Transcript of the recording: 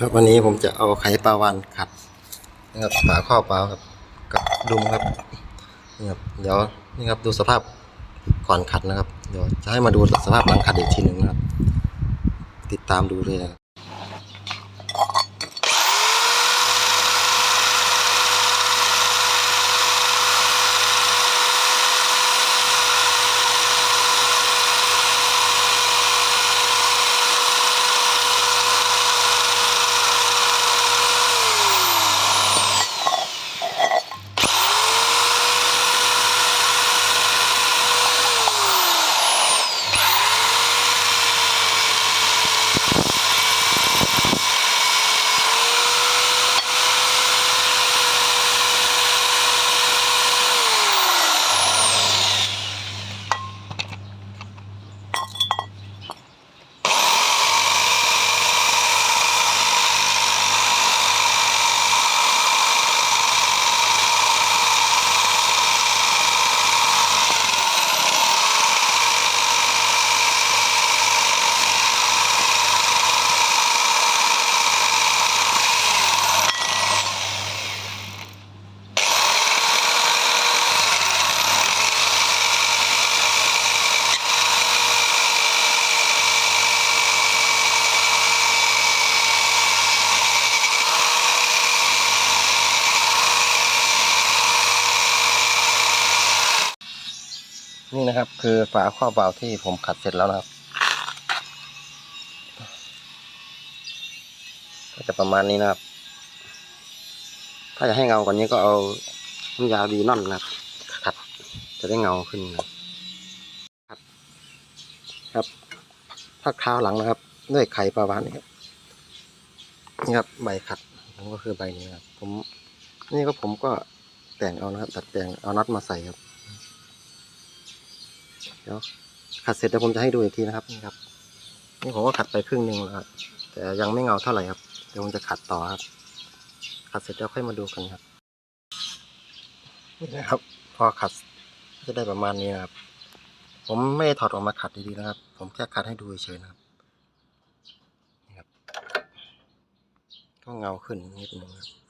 ครับวันนี้ผมจะเอาไข่ปลาวานขัดนะครับฝาข้อเปล่าครับกับดุมครับนี่ครับเดี๋ยวนี่ครับดูสภาพก่อนขัดนะครับ เดี๋ยวจะให้มาดูสภาพหลังขัดอีกทีหนึ่งนะครับ ติดตามดูเลยนะ นี่นะครับ คือฝาข้อเปล่าที่ผมขัดเสร็จแล้วนะครับ ก็จะประมาณนี้นะครับ ถ้าจะให้เงากว่านี้ก็เอาน้ำยาดีนอนนะครับขัดจะได้เงาขึ้นนะครับครับพักเท้าหลังนะครับ ด้วยไข่ปลาวานนี่ครับนี่ครับใบขัดก็คือใบนี้ครับผมนี่ก็ผมก็แต่งเอานะครับ ตัดแต่งเอาน็อตมาใส่ครับ เดี๋ยวขัดเสร็จเดี๋ยวผมจะให้ดูอีกทีนะครับนี่ครับ นี่ผมก็ขัดไปครึ่งหนึ่งแล้วครับแต่ยังไม่เงาเท่าไหร่ครับเดี๋ยวผมจะขัดต่อครับ ขัดเสร็จแล้วค่อยมาดูกันครับนี่นะครับ พอขัดจะได้ประมาณนี้นะครับ ผมไม่ได้ถอดออกมาขัดดีๆนะครับ ผมแค่ขัดให้ดูเฉยๆนะครับนี่ครับ ก็เงาขึ้นนิดนึงครับ